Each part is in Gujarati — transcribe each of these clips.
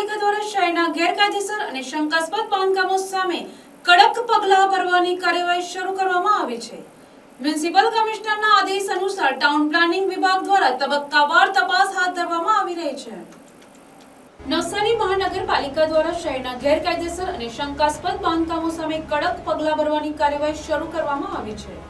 મહાનગરપાલિકા દ્વારા શહેરના ગેરકાયદેસર અને શંકાસ્પદ બાંધકામો સામે કડક પગલાં ભરવાની કાર્યવાહી શરૂ કરવામાં આવી છે. મ્યુનિસિપલ કમિશનરના આદેશ અનુસાર ટાઉન પ્લાનિંગ વિભાગ દ્વારા તબક્કાવાર તપાસ હાથ ધરવામાં આવી રહી છે. નવસારી મહાનગરપાલિકા દ્વારા શહેરના ગેરકાયદેસર અને શંકાસ્પદ બાંધકામો સામે કડક પગલાં ભરવાની કાર્યવાહી શરૂ કરવામાં આવી છે.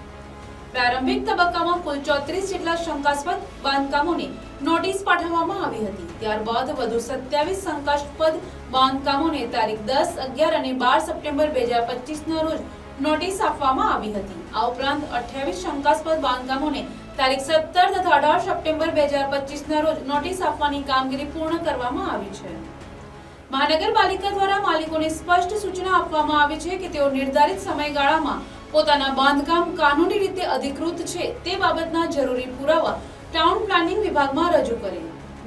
પ્રારંભિક તબક્કામાં કુલ ચોત્રીસ જેટલા શંકાસ્પદ બાંધકામોને નોટિસ પાઠવવામાં આવી હતી. ત્યારબાદ વધુ સત્યાવીસ શંકાસ્પદ બાંધકામોને તારીખ દસ, અગિયાર અને બાર સપ્ટેમ્બર બે હજાર રોજ નોટિસ આપવામાં આવી હતી. આ ઉપરાંત અઠ્યાવીસ શંકાસ્પદ બાંધકામોને તારીખ સત્તર તથા અઢાર સપ્ટેમ્બર બે હજાર પચીસના રોજ નોટિસ આપવાની કામગીરી પૂર્ણ કરવામાં આવી છે. મહાનગરપાલિકા દ્વારા માલિકોને સ્પષ્ટ સૂચના આપવામાં આવી છે કે તેઓ નિર્ધારિત સમયગાળામાં પોતાના બાંધકામ કાનૂની રીતે અધિકૃત છે તે બાબતના જરૂરી પુરાવા ટાઉન પ્લાનિંગ વિભાગમાં રજૂ કરે.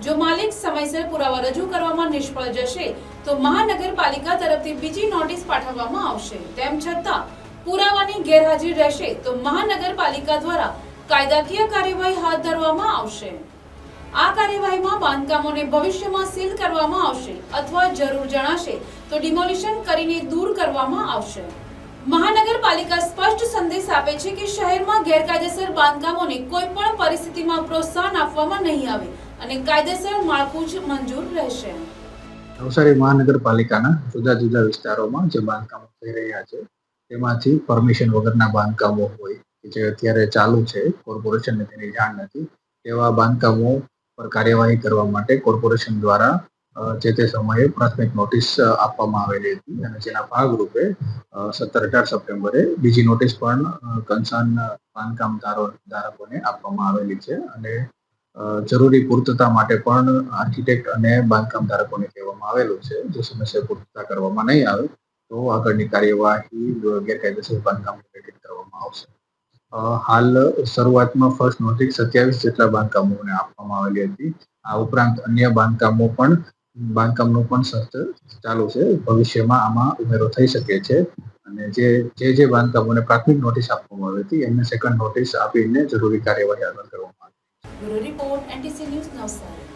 જો માલિક સમયસર પુરાવા રજૂ કરવામાં નિષ્ફળ જશે, તો મહાનગરપાલિકા તરફથી બીજી નોટિસ પાઠવવામાં આવશે. તેમ છતાં, પુરાવાની ગેરહાજરી રહેશે તો મહાનગરપાલિકા દ્વારા કાયદાકીય કાર્યવાહી હાથ ધરવામાં આવશે. આ કાર્યવાહીમાં બાંધકામોને ભવિષ્યમાં સીલ કરવામાં આવશે અથવા જરૂર જણાશે તો ડિમોલિશન કરીને દૂર કરવામાં આવશે. મહાનગરપાલિકા સ્પષ્ટ સંદેશ આપે છે કે શહેરમાં ગેરકાયદેસર બાંધકામોને કોઈ પણ પરિસ્થિતિમાં પ્રોત્સાહન આપવામાં નહીં આવે અને કાયદેસર માળખું જ મંજૂર રહેશે. નવસારી મહાનગરપાલિકાના જુદા જુદા વિસ્તારોમાં જે બાંધકામો થઈ રહ્યા છે, તેમાંથી પરમિશન વગરના બાંધકામો હોય જે અત્યારે ચાલુ છે, કોર્પોરેશનને તેની જાણ નથી, તેવા બાંધકામો પર કાર્યવાહી કરવા માટે કોર્પોરેશન દ્વારા જે તે સમયે પ્રાથમિક નોટિસ આપવામાં આવેલી હતી અને જેના ભાગરૂપે સત્તર અઢાર સપ્ટેમ્બરે બીજી નોટિસ પણ કન્સર્ન બાંધકામ ધારકોને આપવામાં આવેલી છે અને જરૂરી પૂર્તતા માટે પણ આર્કિટેક્ટ અને બાંધકામ ધારકોને કહેવામાં આવેલું છે. જો સમસ્યા પૂર્તતા કરવામાં નહીં આવે, તો આગળની કાર્યવાહી ગેરકાયદેસર બાંધકામ રિલેટેડ કરવામાં આવશે. હાલ શરૂઆતમાં ફર્સ્ટ નોટિસ સત્યાવીસ જેટલા બાંધકામોને આપવામાં આવેલી હતી. આ ઉપરાંત અન્ય બાંધકામો પણ બાંધકામનું પણ સત્ર ચાલુ છે. ભવિષ્યમાં આમાં ઉમેરો થઈ શકે છે અને જે જે જે બાંધકામોને પ્રાથમિક નોટિસ આપવામાં આવી હતી, એમને સેકન્ડ નોટિસ આપીને જરૂરી કાર્યવાહી આગળ કરવામાં આવી. Report, NTC news Navsari.